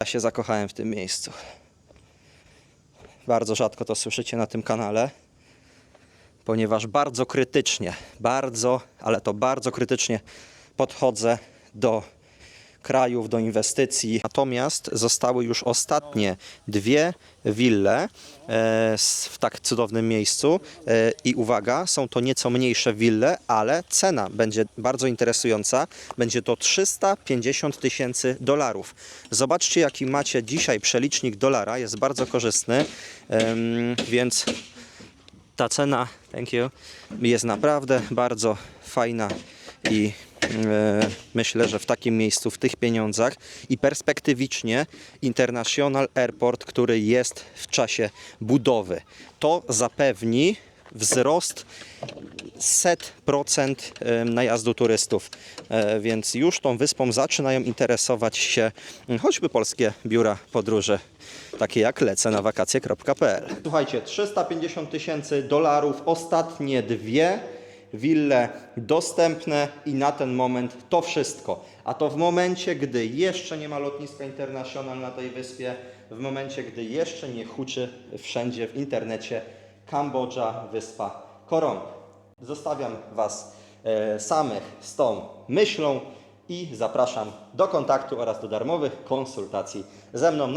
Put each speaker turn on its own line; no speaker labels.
Ja się zakochałem w tym miejscu. Bardzo rzadko to słyszycie na tym kanale, ponieważ bardzo krytycznie, bardzo, ale to bardzo krytycznie podchodzę do krajów, do inwestycji. Natomiast zostały już ostatnie dwie wille e, w tak cudownym miejscu. E, I uwaga, są to nieco mniejsze wille, ale cena będzie bardzo interesująca. Będzie to 350 tysięcy dolarów. Zobaczcie, jaki macie dzisiaj przelicznik dolara. Jest bardzo korzystny, więc ta cena, thank you, jest naprawdę bardzo fajna i myślę, że w takim miejscu, w tych pieniądzach i perspektywicznie International Airport, który jest w czasie budowy, to zapewni wzrost set procent em, najazdu turystów, E, więc już tą wyspą zaczynają interesować się choćby polskie biura podróży, takie jak lecę na wakacje.pl. Słuchajcie, 350 tysięcy dolarów, ostatnie dwie wille dostępne i na ten moment to wszystko. A to w momencie, gdy jeszcze nie ma lotniska International na tej wyspie, w momencie, gdy jeszcze nie huczy wszędzie w internecie Kambodża, wyspa Korong. Zostawiam Was e, samych z tą myślą i zapraszam do kontaktu oraz do darmowych konsultacji ze mną.